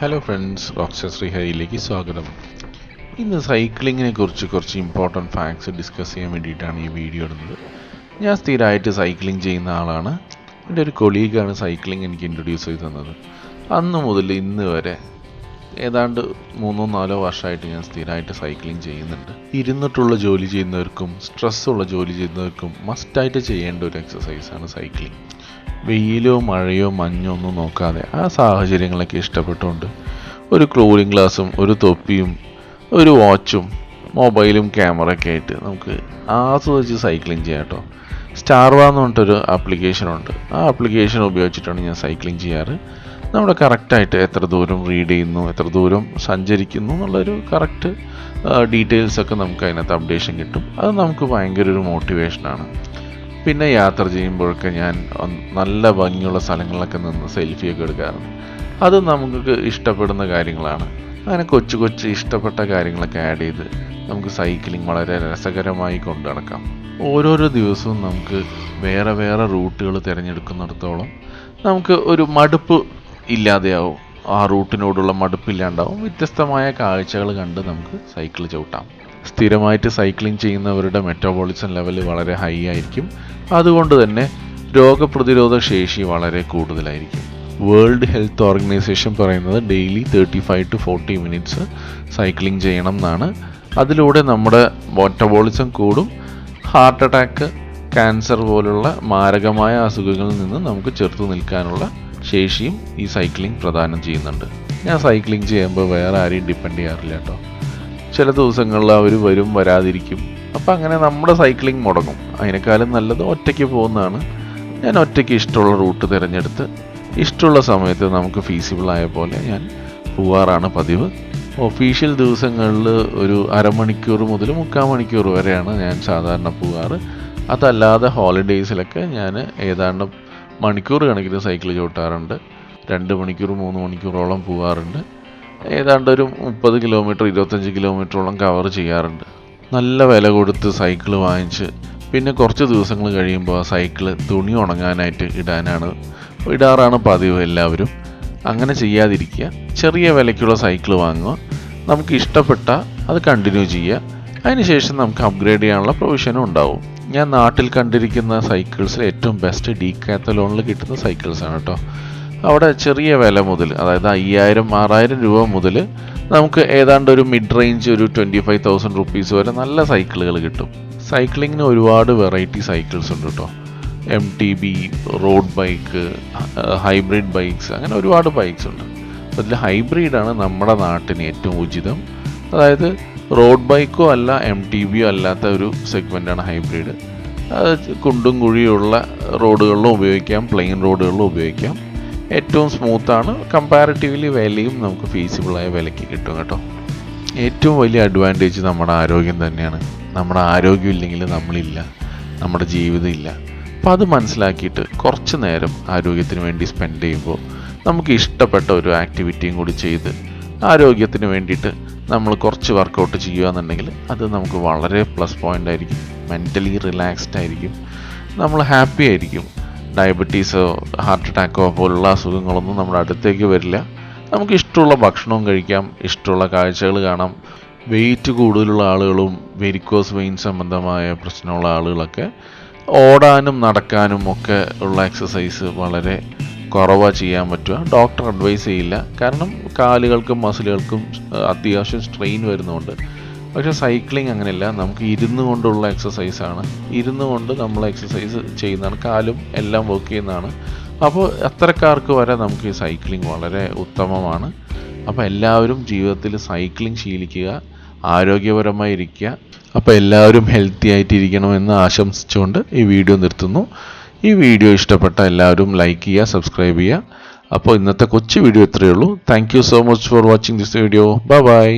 Hello friends റോക്സർ ശ്രീഹരിയിലേക്ക് സ്വാഗതം. ഇന്ന് സൈക്ലിങ്ങിനെ കുറിച്ച് കുറച്ച് ഇമ്പോർട്ടന്റ് ഫാക്ട്സ് ഡിസ്കസ് ചെയ്യാൻ വേണ്ടിയിട്ടാണ് ഈ വീഡിയോ ഇടുന്നത്. ഞാൻ സ്ഥിരമായിട്ട് സൈക്ലിംഗ് ചെയ്യുന്ന ആളാണ്. എന്റെ ഒരു കൊളീഗാണ് സൈക്ലിംഗ് എനിക്ക് ഇൻട്രൊഡ്യൂസ് ചെയ്ത് തന്നത്. അന്ന് മുതൽ ഇന്ന് വരെ ഏതാണ്ട് മൂന്നോ നാലോ വർഷമായിട്ട് ഞാൻ സ്ഥിരമായിട്ട് സൈക്ലിംഗ് ചെയ്യുന്നുണ്ട്. ഇരുന്നിട്ടുള്ള ജോലി ചെയ്യുന്നവർക്കും സ്ട്രെസ്സുള്ള ജോലി ചെയ്യുന്നവർക്കും മസ്റ്റായിട്ട് ചെയ്യേണ്ട ഒരു എക്സസൈസാണ് സൈക്ലിംഗ് വെയിലോ മഴയോ മഞ്ഞോ ഒന്നും നോക്കാതെ ആ സാഹചര്യങ്ങളൊക്കെ ഇഷ്ടപ്പെട്ടുകൊണ്ട് ഒരു ക്ലോറിംഗ് ഗ്ലാസും ഒരു തൊപ്പിയും ഒരു വാച്ചും മൊബൈലും ക്യാമറയൊക്കെ ആയിട്ട് നമുക്ക് ആസ്വദിച്ച് സൈക്ലിംഗ് ചെയ്യാം കേട്ടോ. സ്റ്റാർവ എന്ന് പറഞ്ഞിട്ടൊരു ആപ്ലിക്കേഷനുണ്ട് ആ ആപ്ലിക്കേഷൻ ഉപയോഗിച്ചിട്ടാണ് ഞാൻ സൈക്ലിംഗ് ചെയ്യാറ്. നമ്മുടെ കറക്റ്റായിട്ട് എത്ര ദൂരം റീഡ് ചെയ്യുന്നു എത്ര ദൂരം സഞ്ചരിക്കുന്നു എന്നുള്ളൊരു കറക്റ്റ് ഡീറ്റെയിൽസൊക്കെ നമുക്ക് അതിനകത്ത് അപ്ഡേഷൻ കിട്ടും. അത് നമുക്ക് ഭയങ്കര ഒരു മോട്ടിവേഷനാണ് പിന്നെ യാത്ര ചെയ്യുമ്പോഴൊക്കെ ഞാൻ നല്ല ഭംഗിയുള്ള സ്ഥലങ്ങളിലൊക്കെ നിന്ന് സെൽഫിയൊക്കെ എടുക്കാറുണ്ട്. അത് നമുക്ക് ഇഷ്ടപ്പെടുന്ന കാര്യങ്ങളാണ്. അങ്ങനെ കൊച്ചു കൊച്ചു ഇഷ്ടപ്പെട്ട കാര്യങ്ങളൊക്കെ ആഡ് ചെയ്ത് നമുക്ക് സൈക്ലിംഗ് വളരെ രസകരമായി കൊണ്ടു നടക്കാം. ഓരോരോ ദിവസവും നമുക്ക് വേറെ വേറെ റൂട്ടുകൾ തിരഞ്ഞെടുക്കുന്നിടത്തോളം നമുക്ക് ഒരു മടുപ്പ് ഇല്ലാതെയാവും. ആ റൂട്ടിനോടുള്ള മടുപ്പില്ലാണ്ടാവും. വ്യത്യസ്തമായ കാഴ്ചകൾ കണ്ട് നമുക്ക് സൈക്കിൾ ചവിട്ടാം. സ്ഥിരമായിട്ട് സൈക്ലിംഗ് ചെയ്യുന്നവരുടെ മെറ്റബോളിസം ലെവൽ വളരെ ഹൈ ആയിരിക്കും. അതുകൊണ്ട് തന്നെ രോഗപ്രതിരോധ ശേഷി വളരെ കൂടുതലായിരിക്കും. വേൾഡ് ഹെൽത്ത് ഓർഗനൈസേഷൻ പറയുന്നത് daily thirty five to forty minutes cycling ചെയ്യണം എന്നാണ്. അതിലൂടെ നമ്മുടെ മെറ്റബോളിസം കൂടും. ഹാർട്ട് അറ്റാക്ക് ക്യാൻസർ പോലുള്ള മാരകമായ അസുഖങ്ങളിൽ നിന്ന് നമുക്ക് ചെറുത്തു നിൽക്കാനുള്ള ശേഷിയും ഈ സൈക്ലിംഗ് പ്രദാനം ചെയ്യുന്നുണ്ട്. ഞാൻ സൈക്ലിംഗ് ചെയ്യുമ്പോൾ വേറെ ആരെയും ഡിപ്പെൻഡ് ചെയ്യാറില്ല കേട്ടോ. ചില ദിവസങ്ങളിൽ അവർ വരും വരാതിരിക്കും. അപ്പം അങ്ങനെ നമ്മുടെ സൈക്ലിംഗ് മുടങ്ങും. അതിനേക്കാളും നല്ലത് ഒറ്റയ്ക്ക് പോകുന്നതാണ്. ഞാൻ ഒറ്റയ്ക്ക് ഇഷ്ടമുള്ള റൂട്ട് തിരഞ്ഞെടുത്ത് ഇഷ്ടമുള്ള സമയത്ത് നമുക്ക് ഫീസിബിൾ ആയ പോലെ ഞാൻ പോവാറാണ് പതിവ്. ഒഫീഷ്യൽ ദിവസങ്ങളിൽ ഒരു അരമണിക്കൂർ മുതൽ മുക്കാൽ മണിക്കൂർ വരെയാണ് ഞാൻ സാധാരണ പോകാറ് അതല്ലാതെ ഹോളിഡേയ്സിലൊക്കെ ഞാൻ ഏതാണ്ട് മണിക്കൂർ കണക്കിന് സൈക്കിൾ ചവിട്ടാറുണ്ട്. രണ്ട് മണിക്കൂർ മൂന്ന് മണിക്കൂറോളം പോകാറുണ്ട് ഏതാണ്ട് ഒരു മുപ്പത് കിലോമീറ്റർ ഇരുപത്തഞ്ച് കിലോമീറ്ററോളം കവർ ചെയ്യാറുണ്ട്. നല്ല വില കൊടുത്ത് സൈക്കിൾ വാങ്ങിച്ച് പിന്നെ കുറച്ച് ദിവസങ്ങൾ കഴിയുമ്പോൾ ആ സൈക്കിൾ തുണി ഉണങ്ങാനായിട്ട് ഇടാനാണ് ഇടാറാണ് പതിവ് എല്ലാവരും. അങ്ങനെ ചെയ്യാതിരിക്കുക. ചെറിയ വിലയ്ക്കുള്ള സൈക്കിൾ വാങ്ങുക. നമുക്ക് ഇഷ്ടപ്പെട്ട അത് കണ്ടിന്യൂ ചെയ്യുക. അതിനുശേഷം നമുക്ക് അപ്ഗ്രേഡ് ചെയ്യാനുള്ള പ്രൊവിഷനും ഉണ്ടാവും. ഞാൻ നാട്ടിൽ കണ്ടിരിക്കുന്ന സൈക്കിൾസിൽ ഏറ്റവും ബെസ്റ്റ് ഡീ കാത്തലോണിൽ കിട്ടുന്ന സൈക്കിൾസാണ് കേട്ടോ അവിടെ ചെറിയ വില മുതൽ അതായത് അയ്യായിരം ആറായിരം രൂപ മുതൽ നമുക്ക് ഏതാണ്ട് ഒരു മിഡ് റേഞ്ച് ഒരു ട്വന്റി ഫൈവ് തൗസൻഡ് റുപ്പീസ് വരെ നല്ല സൈക്കിളുകൾ കിട്ടും. സൈക്ലിങ്ങിന് ഒരുപാട് വെറൈറ്റി സൈക്കിൾസ് ഉണ്ട് കേട്ടോ M T B road bike hybrid bikes അങ്ങനെ ഒരുപാട് ബൈക്ക്സ് ഉണ്ട്. അതിൽ ഹൈബ്രിഡാണ് നമ്മുടെ നാട്ടിന് ഏറ്റവും ഉചിതം. അതായത് റോഡ് ബൈക്കോ അല്ല എം ടി ബിയോ അല്ലാത്ത ഒരു സെഗ്മെന്റാണ് ഹൈബ്രിഡ് കുണ്ടും കുഴിയുള്ള റോഡുകളിലും ഉപയോഗിക്കാം പ്ലെയിൻ റോഡുകളിലും ഉപയോഗിക്കാം. ഏറ്റവും സ്മൂത്താണ്. കമ്പാരിറ്റീവ്ലി വിലയും നമുക്ക് ഫീസിബിളായ വിലയ്ക്ക് കിട്ടും കേട്ടോ. ഏറ്റവും വലിയ അഡ്വാന്റേജ് നമ്മുടെ ആരോഗ്യം തന്നെയാണ്. നമ്മുടെ ആരോഗ്യം ഇല്ലെങ്കിൽ നമ്മളില്ല. നമ്മുടെ ജീവിതം ഇല്ല. അപ്പോൾ അത് മനസ്സിലാക്കിയിട്ട് കുറച്ച് നേരം ആരോഗ്യത്തിന് വേണ്ടി സ്പെൻഡ് ചെയ്യുമ്പോൾ നമുക്ക് ഇഷ്ടപ്പെട്ട ഒരു ആക്ടിവിറ്റിയും കൂടി ചെയ്ത് ആരോഗ്യത്തിന് വേണ്ടിയിട്ട് നമ്മൾ കുറച്ച് വർക്കൗട്ട് ചെയ്യുകയെന്നുണ്ടെങ്കിൽ അത് നമുക്ക് വളരെ പ്ലസ് പോയിന്റ് ആയിരിക്കും. മെന്റലി റിലാക്സ്ഡ് ആയിരിക്കും. നമ്മൾ ഹാപ്പി ആയിരിക്കും. ഡയബറ്റീസോ ഹാർട്ട് അറ്റാക്കോ പോലുള്ള അസുഖങ്ങളൊന്നും നമ്മുടെ അടുത്തേക്ക് വരില്ല. നമുക്ക് ഇഷ്ടമുള്ള ഭക്ഷണവും കഴിക്കാം ഇഷ്ടമുള്ള കാഴ്ചകൾ കാണാം. വെയിറ്റ് കൂടുതലുള്ള ആളുകളും വെരിക്കോസ് വെയിൻ സംബന്ധമായ പ്രശ്നമുള്ള ആളുകളൊക്കെ ഓടാനും നടക്കാനും ഒക്കെ ഉള്ള എക്സസൈസ് വളരെ കുറവാണ് ചെയ്യാൻ പറ്റുക. ഡോക്ടർ അഡ്വൈസ് ചെയ്യില്ല. കാരണം കാലുകൾക്കും മസിലുകൾക്കും അത്യാവശ്യം സ്ട്രെയിൻ വരുന്നതുകൊണ്ട് പക്ഷേ സൈക്ലിംഗ് അങ്ങനെയല്ല. നമുക്ക് ഇരുന്നു കൊണ്ടുള്ള എക്സസൈസാണ് ഇരുന്നു കൊണ്ട് നമ്മൾ എക്സസൈസ് ചെയ്യുന്നതാണ്. കാലും എല്ലാം വർക്ക് ചെയ്യുന്നതാണ്. അപ്പോൾ അത്തരക്കാർക്ക് വരെ നമുക്ക് ഈ സൈക്ലിംഗ് വളരെ ഉത്തമമാണ്. അപ്പോൾ എല്ലാവരും ജീവിതത്തിൽ സൈക്ലിംഗ് ശീലിക്കുക ആരോഗ്യപരമായി ഇരിക്കുക. അപ്പോൾ എല്ലാവരും ഹെൽത്തി ആയിട്ടിരിക്കണമെന്ന് ആശംസിച്ചുകൊണ്ട് ഈ വീഡിയോ നിർത്തുന്നു. ഈ വീഡിയോ ഇഷ്ടപ്പെട്ട എല്ലാവരും ലൈക്ക് ചെയ്യുക സബ്സ്ക്രൈബ് ചെയ്യുക. അപ്പോൾ ഇന്നത്തെ കൊച്ചു വീഡിയോ ഇത്രയേ ഉള്ളൂ. Thank you so much for watching this video bye bye